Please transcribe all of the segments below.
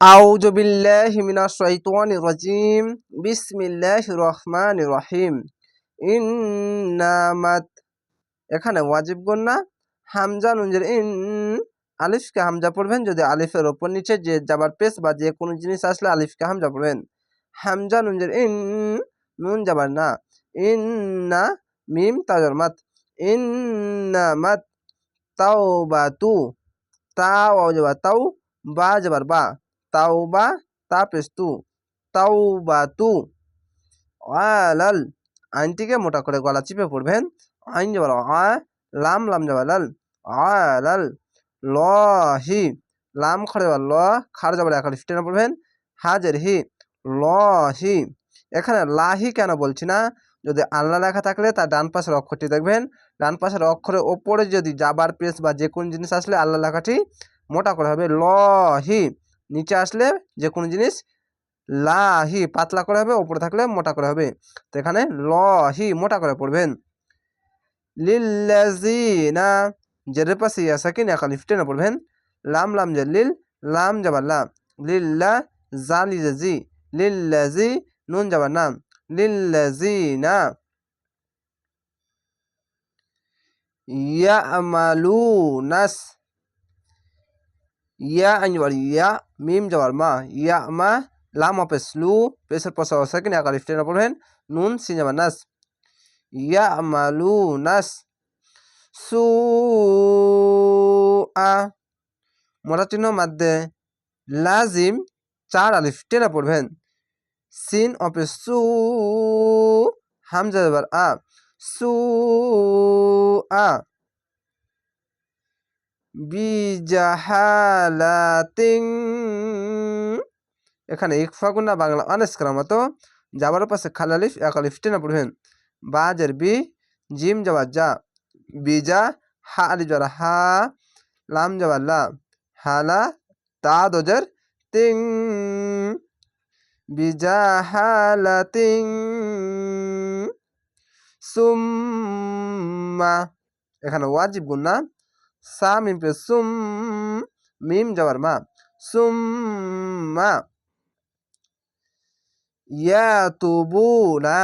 আউযু বিল্লাহি মিনাশ শাইতানির রাজিম বিসমিল্লাহির রহমানির রহিম ইন্নামাত এখানে ওয়াজিব গুন্না হামজা নুনজের ইন, আলিফকে হামজা পড়বেন যদি আলিফের ওপর নিচে যে যাবার পেস বা যে কোনো জিনিস আসলে আলিফকে হামজা পড়বেন। হামজা নুনজের ইন, নুন যাবার না। ইন না মিম তাজর মাত। ইন না মাত তাও বা তু তাও যাবার তাও, বা যাবার বা। তাওবা তা পেশ তু তাওবাতু আলাল আইনটিকে মোটা করে গলা চিপে পড়বেন আইন যাবার আ লাম লাম যাবার লাল আলাল লহি লাম খড়ে ল খাড় যাবার একাল টেনে পড়বেন হাজের হি লহি এখানে লাহি কেন বলছি না যদি আল্লাহ লেখা থাকলে তার ডান পাশের অক্ষরটি দেখবেন। ডান পাশের অক্ষরের ওপরে যদি যাবার পেস বা যে কোনো জিনিস আসলে আল্লাহ লেখাটি মোটা করে হবে। লহি। নিচে আসলে যে কোনো জিনিস লাহি, পাতলা করে হবে ওপরে থাকলে মোটা করে হবে। তো এখানে লহি, মোটা করে পড়বেন। লিল্লাজিনা জেরের পাশে ইয়া সাকিন একালিফ টেনে পড়বেন। লাম লাম যে লিল, লাম যাবার লাম। লিল্লা জালি জি লিল্লাজি নুন যাবার নাম লিল্লাজিনা ইয়ামালুনাস ইয়া আইন যাবার ইয়া মিম যাবার মা ইয়া মা লাম অপেস লু পেশের পশা সেকেন্ড আকার ইফটেনা পড়বেন নুন সিন যাবার নাস ইয়া মালু নাস সু আ মোটা চিহ্ন মাধ্যে লাজিম চার আলিফ টেনা পড়বেন সিন অপে সু হামজা যাবার আ সু আ বিজাহালাতিং এখানে ইকফা বাংলা অনেস মতো যাবার পাশে খালালিফ একালিফ টেনে পড়বেন। বাজের বি, জিম যাবার যা বিজা, হা আলি যারা হা, লাম যাবার লা, হালা, তা দোজের তিং বিজা হালা তিং সুম্মা, এখানে ওয়াজিব গুন্না সা মিম পে সুম, মিম যাবার মা সুম্মা ইয়াতুবুনা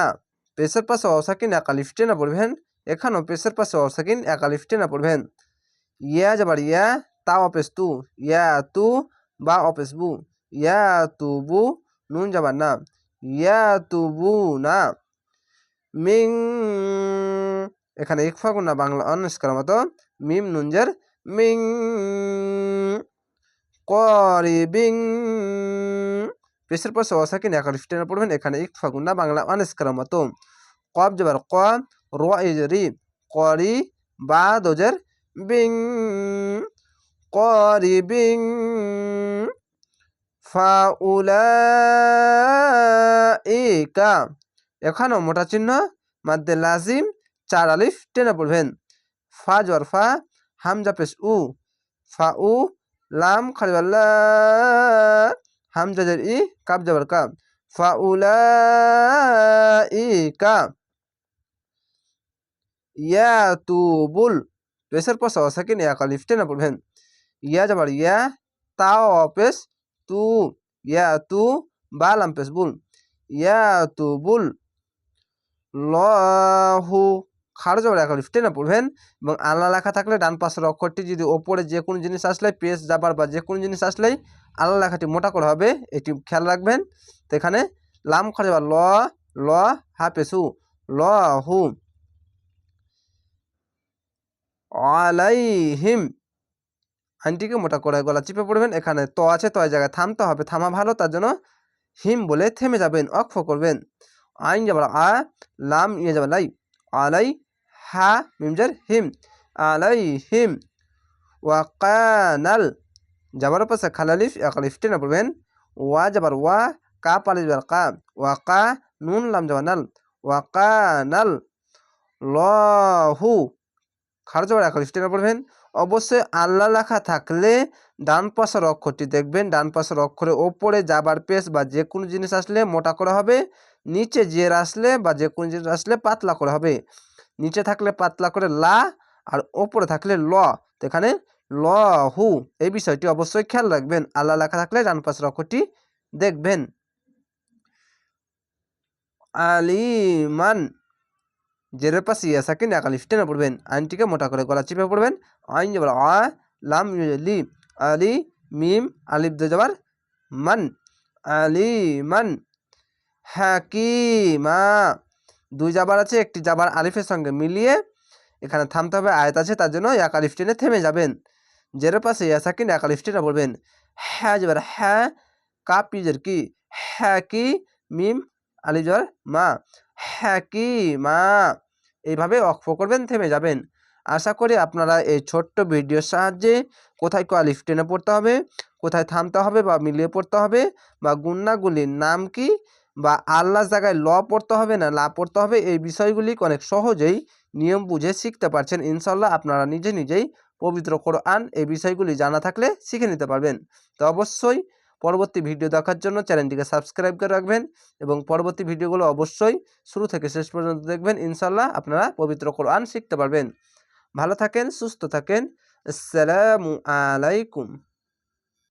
পেশের পাশে অসাকিন একালিফ টেনা পড়বেন? এখানেও পেশের পাশে অসাকিন একালিফ টেনা পড়বেন? ইয়া যাবার, ইয়া তা অপেস তু, ইয়া তু বা অপেস বু। ইয়া তুবু, নুন যাবার না। ইয়া তুবু না মিং। এখানে ইকফা গুনা বাংলা অনস্কার মতো। মিম নুনজের মিং করিবিং পেশের পর অসাকিন একালিফ টেনে পড়বেন এখানে ইকফা গুনা বাংলা অনস্কার মতো কব যাবার ক র রি, করি বা দোজের বিং। করিবিং ফাউলাইকা। এখানেও মোটা চিহ্ন, মাদ্দে লাজিম, চার আলিফ, টেনে পড়বেন ফা জর ফা হামজা পেশ উ ফা উ লাম খালিবাল্লা হামজা জের ই কাব যাবার কাব ফা উলাইকা ইয়াতুবুল পেশের পর সাকিন এক আলিফ টেনে পড়বেন ইয়া যাবার ইয়া তাও অপেস তু ইয়া তু বালাম পেশ বুল ইয়া তুবুল লহু খাড়ো যাবার এক আলিফ টেনে পড়বেন এবং আলনা লেখা থাকলে ডান পাশের অক্ষরটি যদি ওপরে যে কোনো জিনিস আসলে পেস যাবার বা যে কোনো জিনিস আসলেই আলনা লেখাটি মোটা করে হবে, এটি খেয়াল রাখবেন। তো এখানে লাম, খাড়ো যাবার ল ল, হা পেসু ল, হু, আলাইহিম। আইনটিকে মোটা করে গলা চিপে পড়বেন, এখানে ত আছে, তো জায়গায় থামতে হবে, থামা ভালো, তার জন্য হিম বলে থেমে যাবেন অক্ষ করবেন। আইন যাবার আ, লাম ইয়ে যাবার লাই, আলাই হা মিমজার হিম আলাই হিম ওয়াকানাল যাবার পাশে খালালিফ একালিফ না পড়বেন, ওয়া যাবার ওয়া, কা পালি যাবার কা ওয়াকা নুন লাম যাবার নাল ওয়াকানাল লহু খারজ যাবার একালিফ টেনে পড়বেন, অবশ্যই আল্লাহ লেখা থাকলে ডান পাশের অক্ষরটি দেখবেন, ডান পাশের অক্ষরের ওপরে যাবার পেস বা যে কোনো জিনিস আসলে মোটা করা হবে, নিচে জের আসলে বা যে কোনো জিনিস আসলে পাতলা করা হবে। নিচে থাকলে পাতলা করে লা আর ওপরে থাকলে ল। তো এখানে হু এই বিষয়টি অবশ্যই খেয়াল রাখবেন। আল্লাহ লেখা থাকলে ডান পাশের অক্ষরটি দেখবেন। আলিমান, জেরের পাশে ইয়া সাকিন এক আলিফ টেনে পড়বেন। আইনটিকে মোটা করে গলা চিপে পড়বেন। আইন যাবার আ, লাম লি, আলি, মিম, আলিফ, দে যাবার মান। আলিমান, হাকিমা। দুই জাবার আছে, একটি জাবার আলিফের সঙ্গে মিলিয়ে এখানে থামতে হবে, আয়াত আছে, তার জন্য এক আলিফ টেনে থেমে যাবেন। জেরের পাশে ইয়া সাকিন এক আলিফ টেনে পড়বেন। হ্যাঁ যাবার হ্যাঁ কাপ ইজের কি? হ্যাঁ কি, মিম আলিফ যাবার মা। হ্যাঁ কি, মা। এইভাবে অক্ষ করবেন, থেমে যাবেন। আশা করি আপনারা এই ছোট্ট ভিডিওর সাহায্যে কোথায় কোয়ালিফ টেনে পড়তে হবে, কোথায় থামতে হবে বা মিলিয়ে পড়তে হবে বা গুন্নাগুলির নাম কি বা আল্লাহ জায়গায় ল পড়তে হবে না লা পড়তে হবে, এই বিষয়গুলি অনেক সহজেই নিয়ম বুঝে শিখতে পারছেন। ইনশাল্লাহ আপনারা নিজে নিজেই পবিত্র কোরআন এই বিষয়গুলি জানা থাকলে শিখে নিতে পারবেন। তো অবশ্যই পরবর্তী ভিডিও দেখার জন্য চ্যানেলটিকে সাবস্ক্রাইব করে রাখবেন এবং পরবর্তী ভিডিওগুলো অবশ্যই শুরু থেকে শেষ পর্যন্ত দেখবেন। ইনশাল্লাহ আপনারা পবিত্র কোরআন শিখতে পারবেন। ভালো থাকেন, সুস্থ থাকেন। আসসালামু আলাইকুম।